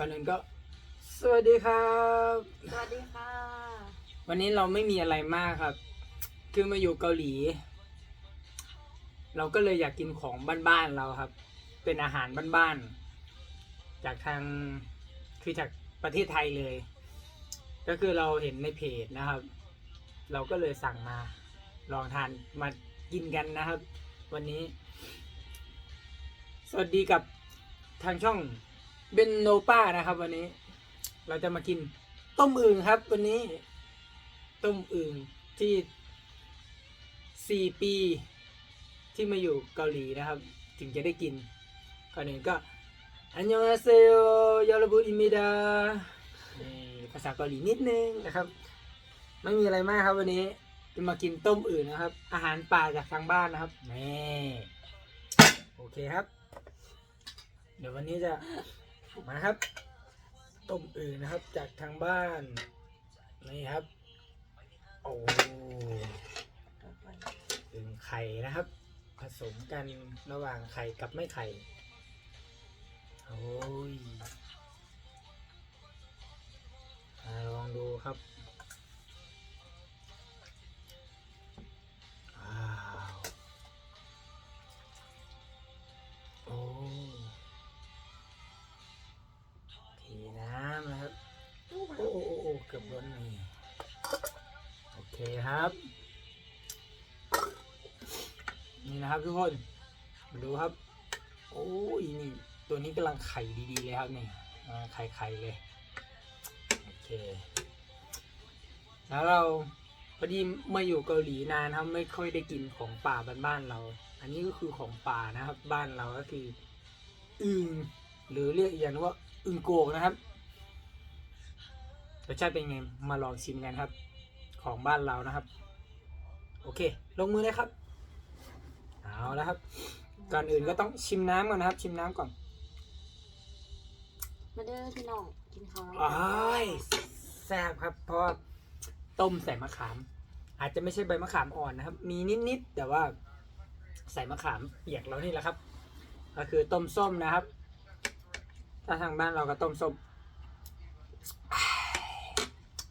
ก่อนอื่นก็ สวัสดีครับ สวัสดีค่ะ วันนี้เราไม่มีอะไรมากครับ คือมาอยู่เกาหลี เราก็เลยอยากกินของบ้านๆเราครับ เป็นอาหารบ้านๆจากทางคือจากประเทศไทยเลย ก็คือเราเห็นในเพจนะครับ เราก็เลยสั่งมาลองทานมากินกันนะครับ วันนี้ สวัสดีกับทางช่อง เบนโนป้านะครับ วันนี้ เราจะมากิน ต้มอึ่งครับ วันนี้ ต้มอึ่งที่สี่ปี ที่มาอยู่เกาหลีนะครับ ถึงจะได้กินก่อนอื่นก็อันยองอาเซโยยอรบุอิมิดาภาษาเกาหลีนิดนึงนะครับ ไม่มีอะไรมากครับ วันนี้จะมากินต้มอึ่งนะครับ อาหารป่าจากทางบ้านนะครับนี่โอเคครับ เดี๋ยววันนี้จะ มาครับ ต้มอึ่งนะครับจากทางบ้านนี่ครับโอ้อึ่งไข่นะครับ ผสมกันระหว่างไข่กับไม่ไข่โอ้ยลองดูครับ ครับ นี่นะครับทุกคนมาดูครับ โอ้ยนี่ตัวนี้กำลังไข่ดีๆเลยครับนี่อ่าไข่ไข่เลยโอเคแล้วเราพอดีมาอยู่เกาหลีนานครับไม่ค่อยได้กินของป่าบ้านๆเรา อันนี้ก็คือของป่านะครับ บ้านเราก็คืออึงหรือเรียกอย่างว่าอึงโกกนะครับรสชาติเป็นไงมาลองชิมกันครับ ของบ้านเรานะครับ โอเค ลงมือเลยครับเอาแล้วครับ ก่อนอื่นก็ต้องชิมน้ำก่อนนะครับ ชิมน้ำก่อนมาเด้อพี่น้องกินข้าวอ้ายแซ่บครับ เพราะว่าต้มใส่มะขาม อาจจะไม่ใช่ใบมะขามอ่อนนะครับ มีนิดๆแต่ว่าใส่มะขามเปียกแล้วนี่แหละครับ ก็คือต้มส้มนะครับ ถ้าทางบ้านเราก็ต้มส้ม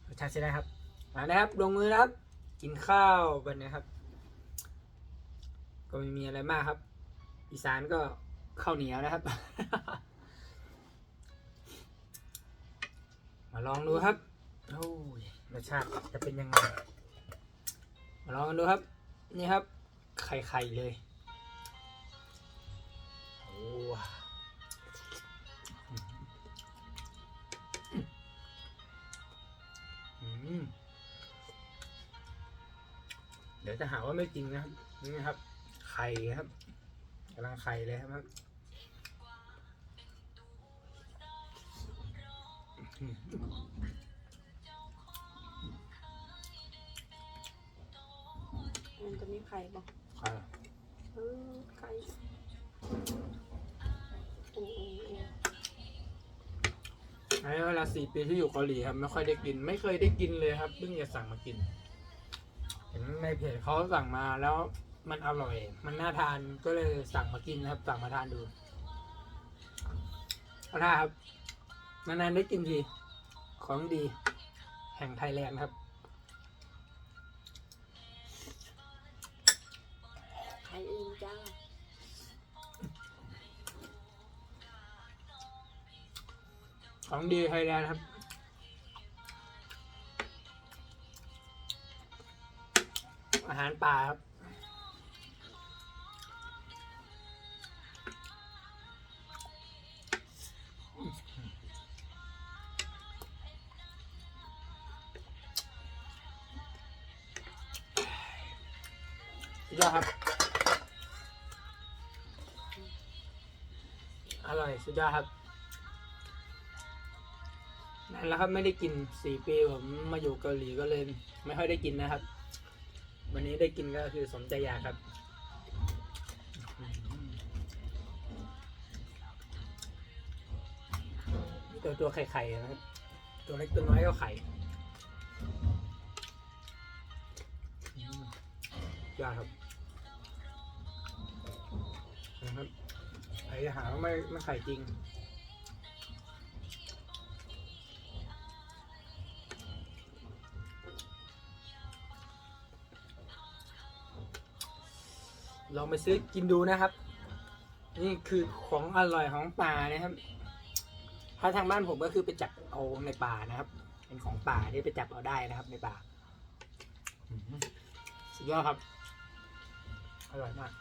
รสชาติใช่ได้ครับ มานะครับ ลงมือครับ กินข้าวกันนะครับ ก็ไม่มีอะไรมากครับ อีสานก็ข้าวเหนียวนะครับ มาลองดูครับโอ้ยรสชาติจะเป็นยังไง มาลองกันดูครับ นี่ครับ ไข่ไข่เลย ดี๋ยวจะหาว่าไม่จริงนะครับนี่นะครับ ไข่ครับกำลังไข่เลยครับมันจะมีไข่บ่ไข่เออไข่โอ้โอ้โอ้ไอ้เวลาสี่ปีที่อยู่เกาหลีครับไม่ค่อยได้กิน ไม่เคยได้กินเลยครับเพิ่งจะสั่งมากินเห็นในเพจเขาสั่งมาแล้วมันอร่อย มันน่าทานก็เลยสั่งมากินนะครับ สั่งมาทานดูเอาท่าครับนานๆได้กินทีของดี แห่งไทยแลนด์ครับไข่อื่นจ้าของดีไทยแลนด์ครับ อาหารป่าครับสุดยอดครับ อร่อยสุดยอดครับนั่นแล้วครับไม่ได้กินสี่ปีผมมาอยู่เกาหลีก็เลย ไม่ค่อยได้กินนะครับ นี้ได้กินก็คือสมใจอยากครับตัวตัวไข่ไข่นะครับตัวเล็กตัวน้อยก็ไข่อยอดครับนะครับใครจะหาไม่ไม่ไข่จริง ลองไปซื้อกินดูนะครับ นี่คือของอร่อยของป่านะครับถ้าทางบ้านผมก็คือไปจับเอาในป่านะครับ เป็นของป่าที่ไปจับเอาได้นะครับ ในป่าอืมสุดยอดครับ อร่อยมาก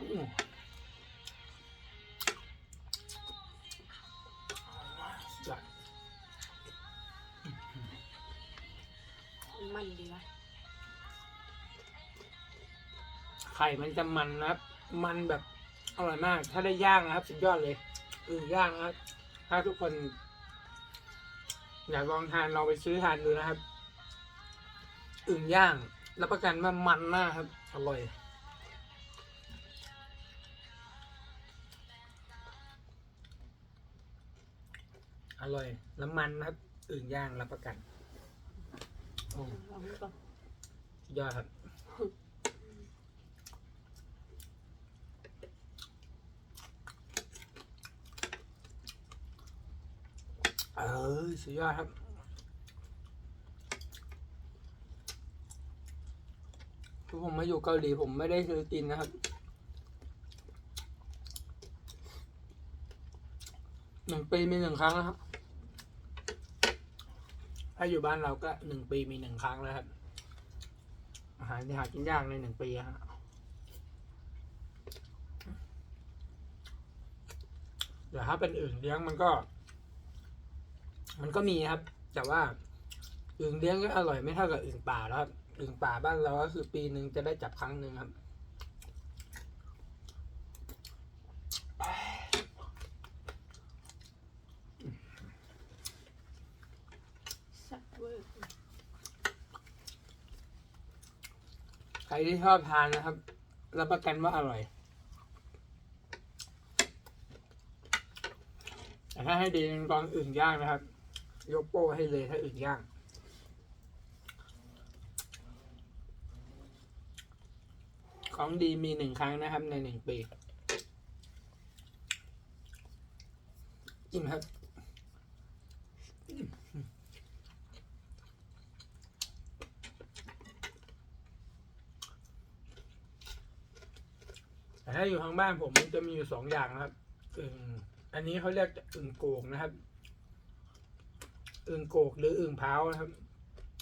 มันดีวะไข่มันจะมันนะครับ มันแบบอร่อยมาก ถ้าได้ย่างนะครับ สุดยอดเลยอึ่งย่างนะครับ ถ้าทุกคน อยากลองทานลองไปซื้อทานดูนะครับ อึ่งย่าง รับประกันว่ามันมากครับ อร่อย อร่อย น้ำมันนะครับ อึ่งย่างรับประกันโอ้ลองดูก่อนยอดครับ เออสุดยอดครับ คือผมมาอยู่เกาหลีผมไม่ได้ซื้อกินนะครับ หนึ่งปีมีหนึ่งครั้งนะครับ ถ้าอยู่บ้านเราก็หนึ่งปีมีหนึ่งครั้งแล้วครับ อาหารที่หากินยากในหนึ่งปีฮะแต่ถ้าเป็นอื่นเลี้ยงมันก็ มันก็มีครับ แต่ว่าอึ่งเลี้ยงก็อร่อยไม่เท่ากับอึ่งป่าแล้วครับอึ่งป่าบ้านเราก็คือปีหนึ่งจะได้จับครั้งหนึ่งครับ แซ่บเวอร์ ใครที่ชอบทานนะครับ รับประกันว่าอร่อย แต่ถ้าให้ดีลองอึ่งย่างนะครับ ยกโป้ให้เลยถ้าอึ่งย่าง ของดีมีหนึ่งครั้งนะครับในหนึ่งปีจิ้มครับ ถ้าอยู่ทางบ้านผมมันจะมีอยู่สองอย่างนะครับอึ่งอันนี้เขาเรียกอึ่งโกกนะครับอึ่งโกกหรืออึ่งเผานะครับ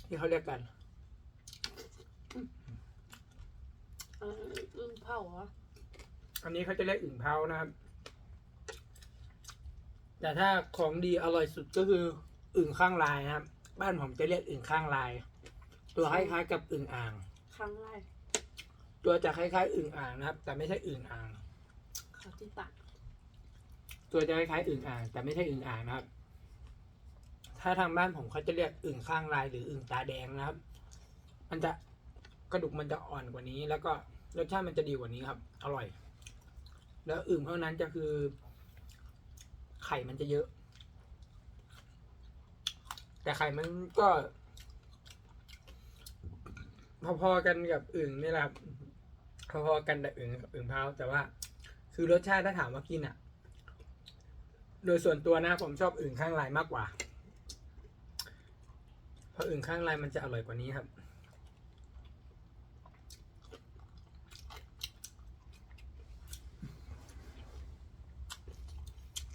ที่เขาเรียกกันเอออึ้งเผาเหรออันนี้เขาจะเรียกอึ่งเผานะครับ แต่ถ้าของดีอร่อยสุดก็คืออึ่งข้างลายนะครับ บ้านผมจะเรียกอึ่งข้างลาย ตัวคล้ายๆกับอึ่งอ่างครั้งแรก ตัวจะคล้ายๆอึ่งอ่างนะครับ แต่ไม่ใช่อึ่งอ่างเขาที่ตักตัวจะคล้ายๆอึ่งอ่าง แต่ไม่ใช่อึ่งอ่างนะครับ ถ้าทางบ้านผมเขาจะเรียกอึ่งข้างลายหรืออึ่งตาแดงนะครับ มันจะกระดูกมันจะอ่อนกว่านี้ แล้วก็รสชาติมันจะดีกว่านี้ครับ อร่อย แล้วอึ่งเท่านั้นจะคือ ไข่มันจะเยอะ แต่ไข่มันก็ พอๆกันกับอึ่งนี่แหละครับ พอๆกันแต่อึ่งอึ่งเผาแต่ว่า คือรสชาติถ้าถามว่ากินอะ โดยส่วนตัวนะผมชอบอึ่งข้างลายมากกว่า เพราะอึ่งข้างลายมันจะอร่อยกว่านี้ครับ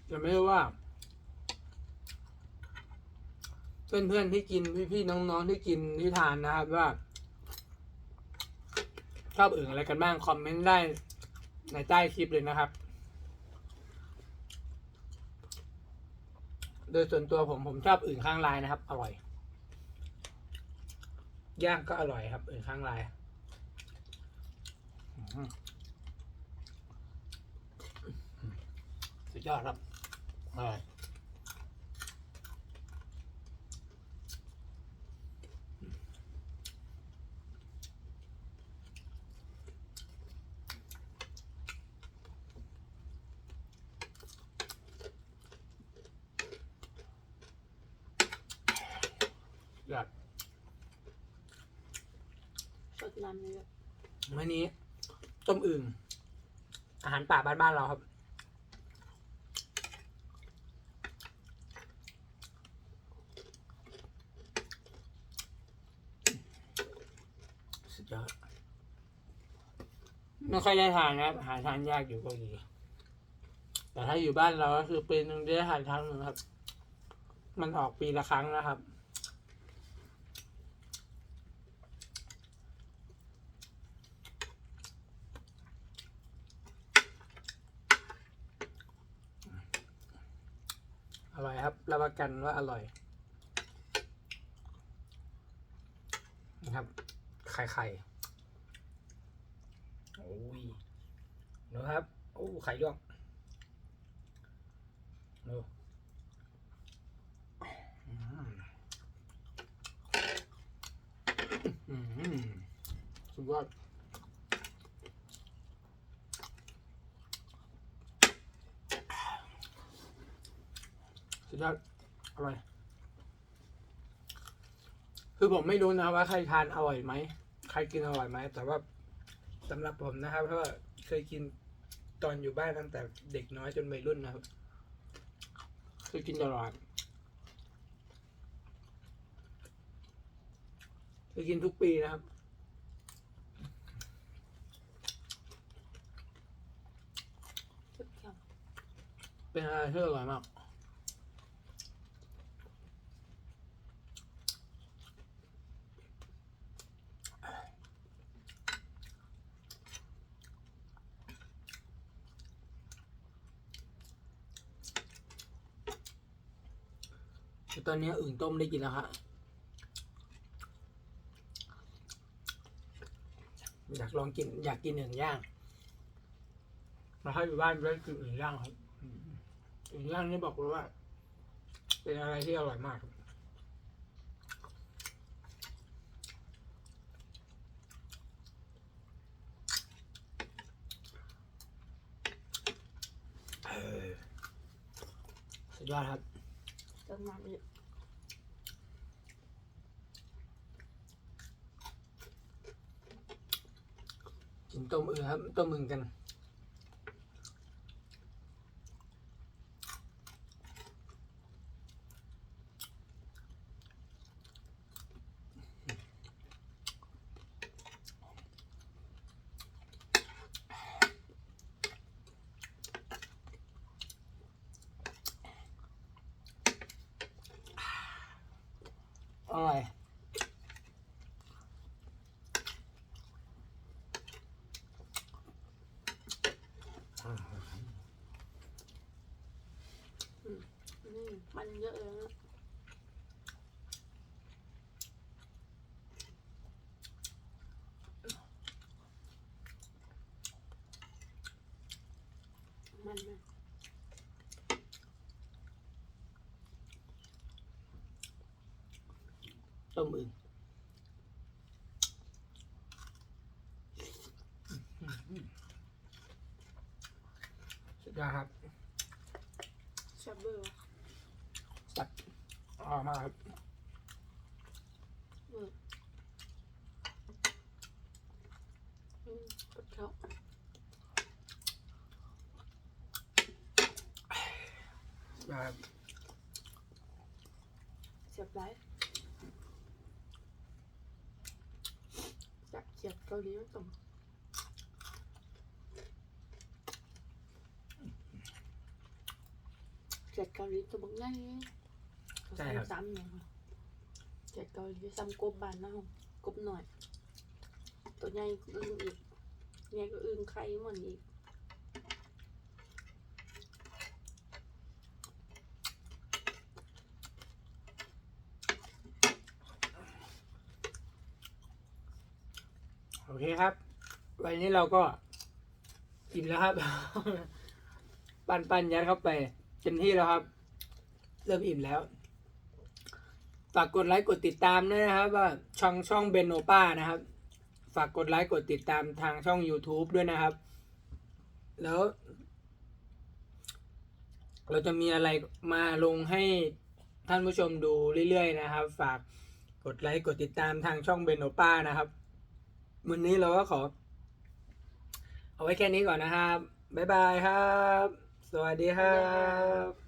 จะไม่รู้ว่า เพื่อนๆที่กินพี่ๆน้องๆที่กินที่ทานนะครับว่า ชอบอึ่งอะไรกันบ้าง คอมเมนต์ได้ในใต้คลิปเลยนะครับ โดยส่วนตัวผมผมชอบอึ่งข้างลายนะครับ อร่อย ย่างก็อร่อยครับอึ่งข้างลายสุดยอดครับอร่อย ยอดำเลยอะวันนี้ ต้มอึ่งอาหารป่าบ้านๆเราครับ สุดยอดไม่ค่อยได้ทานนะครับ หาทานยากอยู่เกาหลีแต่ถ้าอยู่บ้านเราก็คือปีหนึ่งได้ทานครั้งหนึ่งครับ มันออกปีละครั้งนะครับ อร่อยครับรับประกันว่าอร่อยนะครับไข่ไข่โอ้ยนะครับโอ้ไข่ยวกดูอืมอืมสุดยอด สุดยอดอร่อย คือผมไม่รู้นะว่าใครทานอร่อยไหม ใครกินอร่อยไหม แต่ว่าสำหรับผมนะครับ เพราะว่าเคยกินตอนอยู่บ้านตั้งแต่เด็กน้อยจนวัยรุ่นนะครับเคยกินตลอดเคยกินทุกปีนะครับชุดแคมเป็นอะไรที่อร่อยมาก ตอนนี้อึ่งต้มได้กินแล้วครับอยากลองกิน อยากกินอึ่งย่างมาให้อยู่บ้านได้กินอึ่งย่างครับอึ่งย่างนี่บอกเลยว่า เป็นอะไรที่อร่อยมากครับสุดยอดครับจังหวะนี้กิ ต้มอึ่งครับต้มอึ่งกัน อร่อย นี่มันเยอะเลยนะมันมัน ต้มอึ่งสุดยอดครับแซ่บเบอร์จัดอร่อยมากครับอืมอืมปวดเขาสุดยอดครับเสียบไรจับเสียบเกาหลีมันต้องเสียบเกาหลีตัวบักง่ายเขาใส่ซ้ำเนี่ยค่ะเสียบเกาหลีซ้ำกบบานนะกบหน่อย ตัวใหญ่ก็อึ้งอีกใหญ่ก็อึ้งไข่หมันอีก เคครับ วันนี้เราก็กินแล้วครับ ปันปันยัดเข้าไปเต็มที่แล้วครับ เริ่มอิ่มแล้วฝากกดไลค์กดติดตามด้วยนะครับ ว่าช่องช่องเบนโนป้านะครับ ฝากกดไลค์กดติดตามทางช่อง YouTube ด้วยนะครับ แล้ว เราจะมีอะไรมาลงให้ท่านผู้ชมดูเรื่อยๆนะครับ ฝากกดไลค์กดติดตามทางช่องเบนโนป้านะครับ วันนี้เราก็ขอ เอาไว้แค่นี้ก่อนนะครับ บ๊ายบายครับ สวัสดีครับ